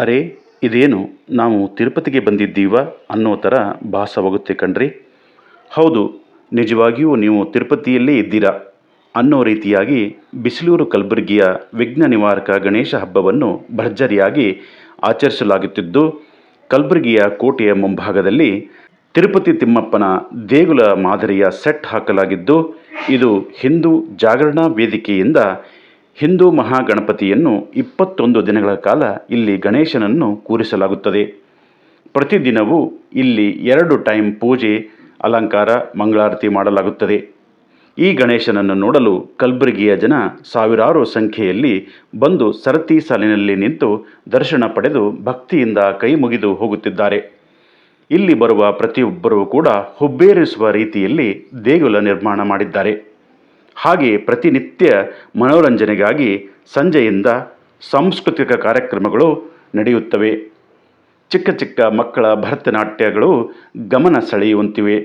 ಅರೆ, ಇದೇನು ನಾವು ತಿರುಪತಿಗೆ ಬಂದಿದ್ದೀವ ಅನ್ನೋ ಥರ ಭಾಸವಾಗುತ್ತೆ ಕಣ್ರಿ. ಹೌದು, ನಿಜವಾಗಿಯೂ ನೀವು ತಿರುಪತಿಯಲ್ಲೇ ಇದ್ದೀರಾ ಅನ್ನೋ ರೀತಿಯಾಗಿ ಬಿಸಿಲೂರು ಕಲಬುರಗಿಯ ವಿಘ್ನ ನಿವಾರಕ ಗಣೇಶ ಹಬ್ಬವನ್ನು ಭರ್ಜರಿಯಾಗಿ ಆಚರಿಸಲಾಗುತ್ತಿದ್ದು, ಕಲಬುರಗಿಯ ಕೋಟೆಯ ಮುಂಭಾಗದಲ್ಲಿ ತಿರುಪತಿ ತಿಮ್ಮಪ್ಪನ ದೇಗುಲ ಮಾದರಿಯ ಸೆಟ್ ಹಾಕಲಾಗಿದ್ದು, ಇದು ಹಿಂದೂ ಜಾಗರಣಾ ವೇದಿಕೆಯಿಂದ ಹಿಂದೂ ಮಹಾಗಣಪತಿಯನ್ನು ಇಪ್ಪತ್ತೊಂದು ದಿನಗಳ ಕಾಲ ಇಲ್ಲಿ ಗಣೇಶನನ್ನು ಕೂರಿಸಲಾಗುತ್ತದೆ. ಪ್ರತಿದಿನವೂ ಇಲ್ಲಿ ಎರಡು ಟೈಮ್ ಪೂಜೆ, ಅಲಂಕಾರ, ಮಂಗಳಾರತಿ ಮಾಡಲಾಗುತ್ತದೆ. ಈ ಗಣೇಶನನ್ನು ನೋಡಲು ಕಲಬುರಗಿಯ ಜನ ಸಾವಿರಾರು ಸಂಖ್ಯೆಯಲ್ಲಿ ಬಂದು ಸರತಿ ಸಾಲಿನಲ್ಲಿ ನಿಂತು ದರ್ಶನ ಪಡೆದು ಭಕ್ತಿಯಿಂದ ಕೈ ಮುಗಿದು ಹೋಗುತ್ತಿದ್ದಾರೆ. ಇಲ್ಲಿ ಬರುವ ಪ್ರತಿಯೊಬ್ಬರೂ ಕೂಡ ಹುಬ್ಬೇರಿಸುವ ರೀತಿಯಲ್ಲಿ ದೇಗುಲ ನಿರ್ಮಾಣ ಮಾಡಿದ್ದಾರೆ. ಹಾಗೆ ಪ್ರತಿನಿತ್ಯ ಮನೋರಂಜನೆಗಾಗಿ ಸಂಜೆಯಿಂದ ಸಾಂಸ್ಕೃತಿಕ ಕಾರ್ಯಕ್ರಮಗಳು ನಡೆಯುತ್ತವೆ. ಚಿಕ್ಕ ಚಿಕ್ಕ ಮಕ್ಕಳ ಭರತನಾಟ್ಯಗಳು ಗಮನ ಸೆಳೆಯುವಂತಿವೆ.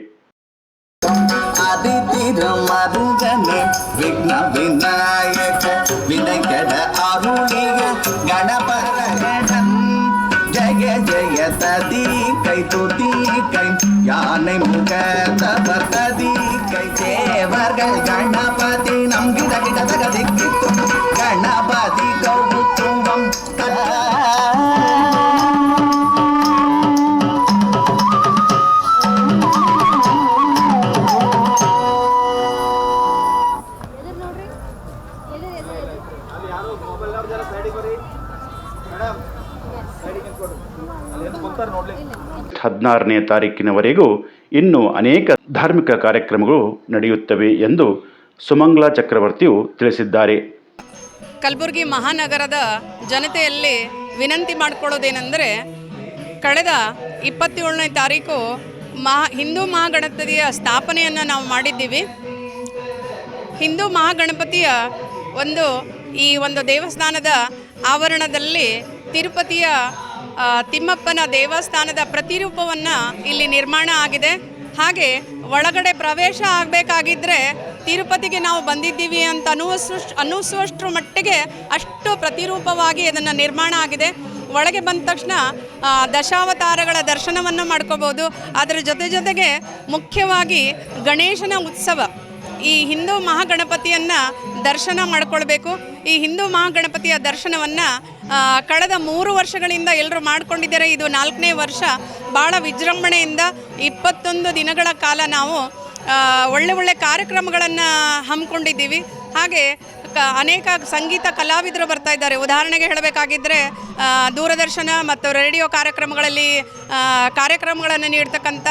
ಯಾನೆ ಮುಖ ತದಿ ಕೈ, ದೇವರ ಗಣ ಹದಿನಾರನೇ ತಾರೀಕಿನವರೆಗೂ ಇನ್ನೂ ಅನೇಕ ಧಾರ್ಮಿಕ ಕಾರ್ಯಕ್ರಮಗಳು ನಡೆಯುತ್ತವೆ ಎಂದು ಸುಮಂಗ್ಲಾ ಚಕ್ರವರ್ತಿಯು ತಿಳಿಸಿದ್ದಾರೆ. ಕಲಬುರಗಿ ಮಹಾನಗರದ ಜನತೆಯಲ್ಲಿ ವಿನಂತಿ ಮಾಡಿಕೊಳ್ಳೋದೇನೆಂದರೆ, ಕಳೆದ ಇಪ್ಪತ್ತೇಳನೇ ತಾರೀಕು ಮಹಾ ಹಿಂದೂ ಮಹಾಗಣಪತಿಯ ಸ್ಥಾಪನೆಯನ್ನು ನಾವು ಮಾಡಿದ್ದೀವಿ. ಹಿಂದೂ ಮಹಾಗಣಪತಿಯ ಒಂದು ಈ ಒಂದು ದೇವಸ್ಥಾನದ ಆವರಣದಲ್ಲಿ ತಿರುಪತಿಯ ತಿಮ್ಮಪ್ಪನ ದೇವಸ್ಥಾನದ ಪ್ರತಿರೂಪವನ್ನು ಇಲ್ಲಿ ನಿರ್ಮಾಣ ಆಗಿದೆ. ಹಾಗೆ ಒಳಗಡೆ ಪ್ರವೇಶ ಆಗಬೇಕಾಗಿದ್ದರೆ ತಿರುಪತಿಗೆ ನಾವು ಬಂದಿದ್ದೀವಿ ಅಂತ ಅನ್ನಿಸುವಷ್ಟು ಅನ್ನಿಸುವಷ್ಟರ ಮಟ್ಟಿಗೆ ಅಷ್ಟು ಪ್ರತಿರೂಪವಾಗಿ ಅದನ್ನು ನಿರ್ಮಾಣ ಆಗಿದೆ. ಒಳಗೆ ಬಂದ ತಕ್ಷಣ ದಶಾವತಾರಗಳ ದರ್ಶನವನ್ನು ಮಾಡ್ಕೋಬೋದು. ಅದರ ಜೊತೆ ಜೊತೆಗೆ ಮುಖ್ಯವಾಗಿ ಗಣೇಶನ ಉತ್ಸವ. ಈ ಹಿಂದೂ ಮಹಾಗಣಪತಿಯನ್ನು ದರ್ಶನ ಮಾಡಿಕೊಳ್ಬೇಕು. ಈ ಹಿಂದೂ ಮಹಾಗಣಪತಿಯ ದರ್ಶನವನ್ನು ಕಳೆದ ಮೂರು ವರ್ಷಗಳಿಂದ ಎಲ್ಲರೂ ಮಾಡ್ಕೊಂಡಿದ್ದಾರೆ. ಇದು ನಾಲ್ಕನೇ ವರ್ಷ ಭಾಳ ವಿಜೃಂಭಣೆಯಿಂದ ಇಪ್ಪತ್ತೊಂದು ದಿನಗಳ ಕಾಲ ನಾವು ಒಳ್ಳೆ ಒಳ್ಳೆ ಕಾರ್ಯಕ್ರಮಗಳನ್ನು ಹಮ್ಮಿಕೊಂಡಿದ್ದೀವಿ. ಹಾಗೆ ಅನೇಕ ಸಂಗೀತ ಕಲಾವಿದರು ಬರ್ತಾ ಇದ್ದಾರೆ. ಉದಾಹರಣೆಗೆ ಹೇಳಬೇಕಾಗಿದ್ದರೆ ದೂರದರ್ಶನ ಮತ್ತು ರೇಡಿಯೋ ಕಾರ್ಯಕ್ರಮಗಳಲ್ಲಿ ಕಾರ್ಯಕ್ರಮಗಳನ್ನು ನೀಡ್ತಕ್ಕಂಥ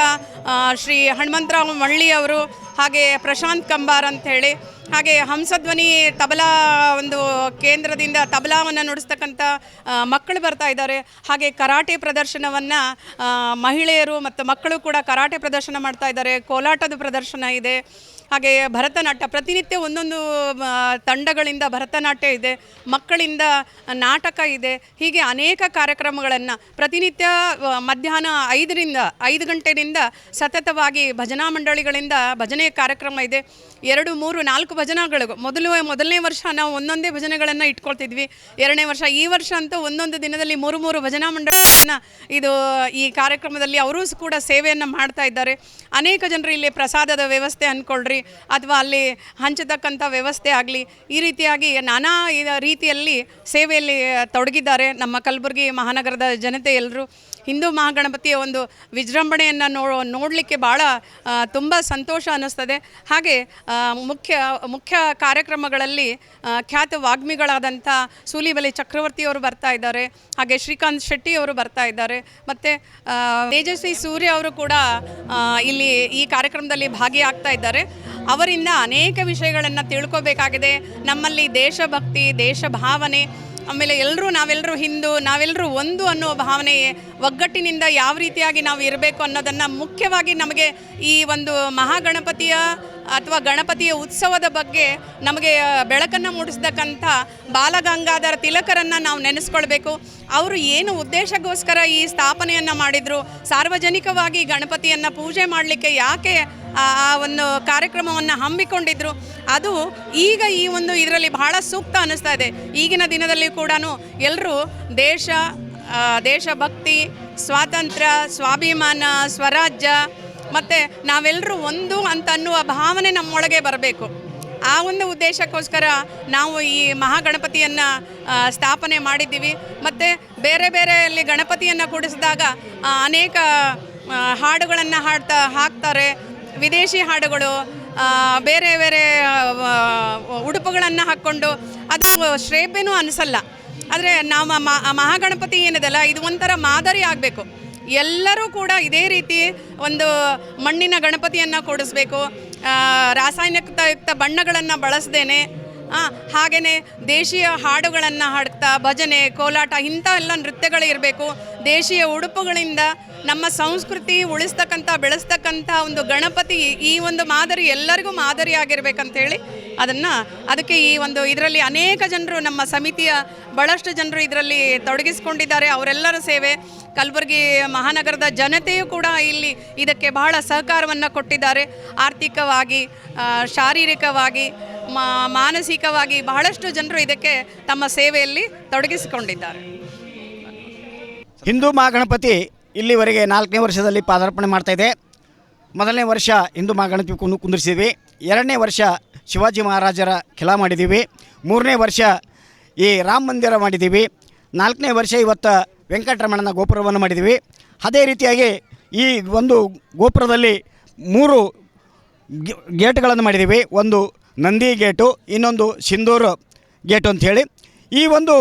ಶ್ರೀ ಹನುಮಂತರಾವ್ ಮಳ್ಳಿ ಅವರು, ಹಾಗೆ ಪ್ರಶಾಂತ್ ಕಂಬಾರ್ ಅಂತ ಹೇಳಿ ಹಾಗೆ ಹಂಸಧ್ವನಿ ತಬಲಾ ಒಂದು ಕೇಂದ್ರದಿಂದ ತಬಲಾವನ್ನು ನುಡಿಸ್ತಕ್ಕಂಥ ಮಕ್ಕಳು ಬರ್ತಾ ಇದ್ದಾರೆ. ಹಾಗೆ ಕರಾಟೆ ಪ್ರದರ್ಶನವನ್ನು ಮಹಿಳೆಯರು ಮತ್ತು ಮಕ್ಕಳು ಕೂಡ ಕರಾಟೆ ಪ್ರದರ್ಶನ ಮಾಡ್ತಾ ಇದ್ದಾರೆ. ಕೋಲಾಟದ ಪ್ರದರ್ಶನ ಇದೆ. ಹಾಗೆ ಭರತನಾಟ್ಯ, ಪ್ರತಿನಿತ್ಯ ಒಂದೊಂದು ತಂಡಗಳಿಂದ ಭರತನಾಟ್ಯ ಇದೆ, ಮಕ್ಕಳಿಂದ ನಾಟಕ ಇದೆ, ಹೀಗೆ ಅನೇಕ ಕಾರ್ಯಕ್ರಮಗಳನ್ನು ಪ್ರತಿನಿತ್ಯ ಮಧ್ಯಾಹ್ನ ಐದರಿಂದ, ಐದು ಗಂಟೆಯಿಂದ ಸತತವಾಗಿ ಭಜನಾ ಮಂಡಳಿಗಳಿಂದ ಭಜನೆ ಕಾರ್ಯಕ್ರಮ ಇದೆ. ಎರಡು, ಮೂರು, ನಾಲ್ಕು ಭಜನಗಳು ಮೊದಲು, ಮೊದಲನೇ ವರ್ಷ ನಾವು ಒಂದೊಂದೇ ಭಜನೆಗಳನ್ನು ಇಟ್ಕೊಳ್ತಿದ್ವಿ. ಎರಡನೇ ವರ್ಷ, ಈ ವರ್ಷ ಅಂತೂ ಒಂದೊಂದು ದಿನದಲ್ಲಿ ಮೂರು ಮೂರು ಭಜನಾ ಮಂಡಳಿಗಳನ್ನು ಇದು, ಈ ಕಾರ್ಯಕ್ರಮದಲ್ಲಿ ಅವರೂ ಕೂಡ ಸೇವೆಯನ್ನು ಮಾಡ್ತಾ ಇದ್ದಾರೆ. ಅನೇಕ ಜನರು ಇಲ್ಲಿ ಪ್ರಸಾದದ ವ್ಯವಸ್ಥೆ ಅಂದ್ಕೊಳ್ರಿ ಅಥವಾ ಅಲ್ಲಿ ಹಂಚತಕ್ಕಂಥ ವ್ಯವಸ್ಥೆ ಆಗಲಿ, ಈ ರೀತಿಯಾಗಿ ನಾನಾ ರೀತಿಯಲ್ಲಿ ಸೇವೆಯಲ್ಲಿ ತೊಡಗಿದ್ದಾರೆ ನಮ್ಮ ಕಲಬುರಗಿ ಮಹಾನಗರದ ಜನತೆ ಎಲ್ಲರೂ. ಹಿಂದೂ ಮಹಾಗಣಪತಿಯ ಒಂದು ವಿಜೃಂಭಣೆಯನ್ನು ನೋ ನೋಡಲಿಕ್ಕೆ ಭಾಳ ತುಂಬ ಸಂತೋಷ ಅನ್ನಿಸ್ತದೆ. ಹಾಗೆ ಮುಖ್ಯ ಮುಖ್ಯ ಕಾರ್ಯಕ್ರಮಗಳಲ್ಲಿ ಖ್ಯಾತ ವಾಗ್ಮಿಗಳಾದಂಥ ಸೂಲಿಬಲಿ ಚಕ್ರವರ್ತಿಯವರು ಬರ್ತಾ ಇದ್ದಾರೆ. ಹಾಗೆ ಶ್ರೀಕಾಂತ್ ಶೆಟ್ಟಿಯವರು ಬರ್ತಾ ಇದ್ದಾರೆ. ಮತ್ತು ತೇಜಸ್ವಿ ಸೂರ್ಯ ಅವರು ಕೂಡ ಇಲ್ಲಿ ಈ ಕಾರ್ಯಕ್ರಮದಲ್ಲಿ ಭಾಗಿಯಾಗ್ತಾ ಇದ್ದಾರೆ. ಅವರಿಂದ ಅನೇಕ ವಿಷಯಗಳನ್ನು ತಿಳ್ಕೋಬೇಕಾಗಿದೆ. ನಮ್ಮಲ್ಲಿ ದೇಶಭಕ್ತಿ ದೇಶ ಭಾವನೆ ಆಮೇಲೆ ಎಲ್ಲರೂ ನಾವೆಲ್ಲರೂ ಹಿಂದೂ ನಾವೆಲ್ಲರೂ ಒಂದು ಅನ್ನೋ ಭಾವನೆ ಒಗ್ಗಟ್ಟಿನಿಂದ ಯಾವ ರೀತಿಯಾಗಿ ನಾವು ಇರಬೇಕು ಅನ್ನೋದನ್ನು ಮುಖ್ಯವಾಗಿ ನಮಗೆ ಈ ಒಂದು ಮಹಾಗಣಪತಿಯ ಅಥವಾ ಗಣಪತಿಯ ಉತ್ಸವದ ಬಗ್ಗೆ ನಮಗೆ ಬೆಳಕನ್ನು ಮೂಡಿಸ್ತಕ್ಕಂಥ ಬಾಲಗಂಗಾಧರ ತಿಲಕರನ್ನು ನಾವು ನೆನೆಸ್ಕೊಳ್ಬೇಕು. ಅವರು ಏನು ಉದ್ದೇಶಕ್ಕೋಸ್ಕರ ಈ ಸ್ಥಾಪನೆಯನ್ನು ಮಾಡಿದರು, ಸಾರ್ವಜನಿಕವಾಗಿ ಗಣಪತಿಯನ್ನು ಪೂಜೆ ಮಾಡಲಿಕ್ಕೆ ಯಾಕೆ ಆ ಒಂದು ಕಾರ್ಯಕ್ರಮವನ್ನು ಹಮ್ಮಿಕೊಂಡಿದ್ರು. ಅದು ಈಗ ಈ ಒಂದು ಇದರಲ್ಲಿ ಬಹಳ ಸೂಕ್ತ ಅನ್ನಿಸ್ತಾ ಇದೆ. ಈಗಿನ ದಿನದಲ್ಲಿ ಕೂಡ ಎಲ್ಲರೂ ದೇಶ ದೇಶಭಕ್ತಿ, ಸ್ವಾತಂತ್ರ್ಯ, ಸ್ವಾಭಿಮಾನ, ಸ್ವರಾಜ್ಯ, ಮತ್ತು ನಾವೆಲ್ಲರೂ ಒಂದು ಅಂತ ಅನ್ನುವ ಭಾವನೆ ನಮ್ಮೊಳಗೆ ಬರಬೇಕು. ಆ ಒಂದು ಉದ್ದೇಶಕ್ಕೋಸ್ಕರ ನಾವು ಈ ಮಹಾಗಣಪತಿಯನ್ನು ಸ್ಥಾಪನೆ ಮಾಡಿದ್ದೀವಿ. ಮತ್ತು ಬೇರೆ ಬೇರೆ ಅಲ್ಲಿ ಗಣಪತಿಯನ್ನು ಕೂಡಿಸಿದಾಗ ಅನೇಕ ಹಾಡುಗಳನ್ನು ಹಾಡ್ತಾ, ಹಾಕ್ತಾರೆ. ವಿದೇಶಿ ಹಾಡುಗಳು ಬೇರೆ ಬೇರೆ ಉಡುಪುಗಳನ್ನು ಹಾಕ್ಕೊಂಡು ಅದು ಶ್ರೇಪೇನೂ ಅನಿಸಲ್ಲ. ಆದರೆ ನಾವು ಮಹಾಗಣಪತಿ ಏನಿದೆಲ್ಲ, ಇದು ಒಂಥರ ಮಾದರಿ ಆಗಬೇಕು. ಎಲ್ಲರೂ ಕೂಡ ಇದೇ ರೀತಿ ಒಂದು ಮಣ್ಣಿನ ಗಣಪತಿಯನ್ನು ಕೊಡಿಸ್ಬೇಕು ರಾಸಾಯನಿಕಯುಕ್ತ ಬಣ್ಣಗಳನ್ನು ಬಳಸದೇನೆ ಹಾಗೆಯೇ ದೇಶೀಯ ಹಾಡುಗಳನ್ನು ಹಾಡ್ತಾ, ಭಜನೆ, ಕೋಲಾಟ ಇಂಥ ಎಲ್ಲ ನೃತ್ಯಗಳು ಇರಬೇಕು. ದೇಶೀಯ ಉಡುಪುಗಳಿಂದ ನಮ್ಮ ಸಂಸ್ಕೃತಿ ಉಳಿಸ್ತಕ್ಕಂಥ, ಬೆಳೆಸ್ತಕ್ಕಂಥ ಒಂದು ಗಣಪತಿ ಈ ಒಂದು ಮಾದರಿ ಎಲ್ಲರಿಗೂ ಮಾದರಿ ಹೇಳಿ ಅದನ್ನು ಅದಕ್ಕೆ ಈ ಒಂದು ಇದರಲ್ಲಿ ಅನೇಕ ಜನರು ನಮ್ಮ ಸಮಿತಿಯ ಭಾಳಷ್ಟು ಜನರು ಇದರಲ್ಲಿ ತೊಡಗಿಸ್ಕೊಂಡಿದ್ದಾರೆ. ಅವರೆಲ್ಲರ ಸೇವೆ ಕಲಬುರಗಿ ಮಹಾನಗರದ ಜನತೆಯೂ ಕೂಡ ಇಲ್ಲಿ ಇದಕ್ಕೆ ಬಹಳ ಸಹಕಾರವನ್ನು ಕೊಟ್ಟಿದ್ದಾರೆ. ಆರ್ಥಿಕವಾಗಿ ಶಾರೀರಿಕವಾಗಿ ಮಾ- ಮಾನಸಿಕವಾಗಿ ಬಹಳಷ್ಟು ಜನರು ಇದಕ್ಕೆ ತಮ್ಮ ಸೇವೆಯಲ್ಲಿ ತೊಡಗಿಸಿಕೊಂಡಿದ್ದಾರೆ. ಹಿಂದೂ ಮಹಾಗಣಪತಿ ಇಲ್ಲಿವರೆಗೆ ನಾಲ್ಕನೇ ವರ್ಷದಲ್ಲಿ ಪಾದಾರ್ಪಣೆ ಮಾಡ್ತಾ ಇದೆ. ಮೊದಲನೇ ವರ್ಷ ಹಿಂದೂ ಮಹಾಗಣಪತಿ ಕುಂದು, ಕುಂದಿರಿಸಿದ್ವಿ. ಎರಡನೇ ವರ್ಷ ಶಿವಾಜಿ ಮಹಾರಾಜರ ಖಿಲಾ ಮಾಡಿದ್ದೀವಿ. ಮೂರನೇ ವರ್ಷ ಈ ರಾಮ ಮಂದಿರ ಮಾಡಿದ್ದೀವಿ. ನಾಲ್ಕನೇ ವರ್ಷ ಇವತ್ತು ವೆಂಕಟರಮಣನ ಗೋಪುರವನ್ನು ಮಾಡಿದ್ದೀವಿ. ಅದೇ ರೀತಿಯಾಗಿ ಈ ಒಂದು ಗೋಪುರದಲ್ಲಿ ಮೂರು ಗೇಟ್ಗಳನ್ನು ಮಾಡಿದ್ದೀವಿ. ಒಂದು ನಂದಿ ಗೇಟು, ಇನ್ನೊಂದು ಸಿಂಧೂರು ಗೇಟು ಅಂಥೇಳಿ ಈ ಒಂದು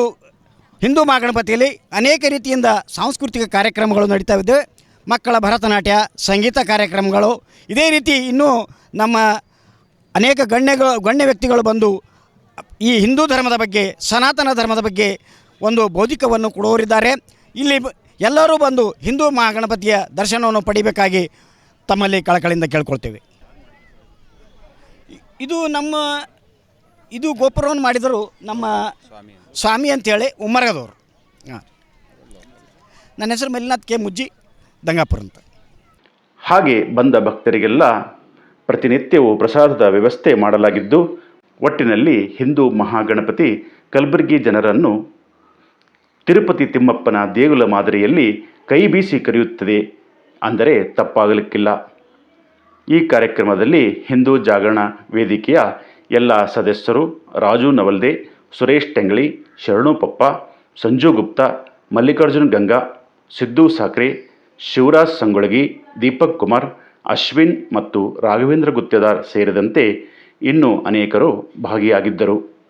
ಹಿಂದೂ ಮಹಾಗಣಪತಿಯಲ್ಲಿ ಅನೇಕ ರೀತಿಯಿಂದ ಸಾಂಸ್ಕೃತಿಕ ಕಾರ್ಯಕ್ರಮಗಳು ನಡೀತಾ ಇದ್ದವೆ ಮಕ್ಕಳ ಭರತನಾಟ್ಯ, ಸಂಗೀತ ಕಾರ್ಯಕ್ರಮಗಳು. ಇದೇ ರೀತಿ ಇನ್ನೂ ನಮ್ಮ ಅನೇಕ ಗಣ್ಯಗಳು, ಗಣ್ಯ ವ್ಯಕ್ತಿಗಳು ಬಂದು ಈ ಹಿಂದೂ ಧರ್ಮದ ಬಗ್ಗೆ, ಸನಾತನ ಧರ್ಮದ ಬಗ್ಗೆ ಒಂದು ಬೌದ್ಧಿಕವನ್ನು ಕೊಡುವರಿದ್ದಾರೆ ಇಲ್ಲಿ ಎಲ್ಲರೂ ಬಂದು ಹಿಂದೂ ಮಹಾಗಣಪತಿಯ ದರ್ಶನವನ್ನು ಪಡಿಬೇಕಾಗಿ ತಮ್ಮಲ್ಲಿ ಕಳಕಳಿಯಿಂದ ಕೇಳ್ಕೊಳ್ತೇವೆ. ಇದು ನಮ್ಮ, ಇದು ಗೋಪುರವನ್ನು ಮಾಡಿದರು ನಮ್ಮ ಸ್ವಾಮಿ ಅಂತೇಳಿ ಉಮ್ಮರಗದವರು. ಹಾಂ. ನನ್ನ ಹೆಸರು ಮಲ್ಲಿನಾಥ್ ಕೆ ಮುಜ್ಜಿ, ದಂಗಾಪುರ ಅಂತ. ಹಾಗೆ ಬಂದ ಭಕ್ತರಿಗೆಲ್ಲ ಪ್ರತಿನಿತ್ಯವೂ ಪ್ರಸಾದದ ವ್ಯವಸ್ಥೆ ಮಾಡಲಾಗಿದ್ದು, ಒಟ್ಟಿನಲ್ಲಿ ಹಿಂದೂ ಮಹಾಗಣಪತಿ ಕಲಬುರಗಿ ಜನರನ್ನು ತಿರುಪತಿ ತಿಮ್ಮಪ್ಪನ ದೇಗುಲ ಮಾದರಿಯಲ್ಲಿ ಕೈ ಬೀಸಿ ಕರೆಯುತ್ತದೆ ಅಂದರೆ ತಪ್ಪಾಗಲಿಕ್ಕಿಲ್ಲ. ಈ ಕಾರ್ಯಕ್ರಮದಲ್ಲಿ ಹಿಂದೂ ಜಾಗರಣ ವೇದಿಕೆಯ ಎಲ್ಲ ಸದಸ್ಯರು ರಾಜು ನವಲ್ದೆ, ಸುರೇಶ್ ಟೆಂಗಳಿ ಶರಣು ಪಪ್ಪ, ಸಂಜು ಗುಪ್ತಾ, ಮಲ್ಲಿಕಾರ್ಜುನ್ ಗಂಗಾ, ಸಿದ್ದು ಸಾಕ್ರೆ, ಶಿವರಾಜ್ ಸಂಗೊಳಗಿ, ದೀಪಕ್ ಕುಮಾರ್, ಅಶ್ವಿನ್ ಮತ್ತು ರಾಘವೇಂದ್ರ ಗುತ್ತೇದಾರ್ ಸೇರಿದಂತೆ ಇನ್ನೂ ಅನೇಕರು ಭಾಗಿಯಾಗಿದ್ದರು.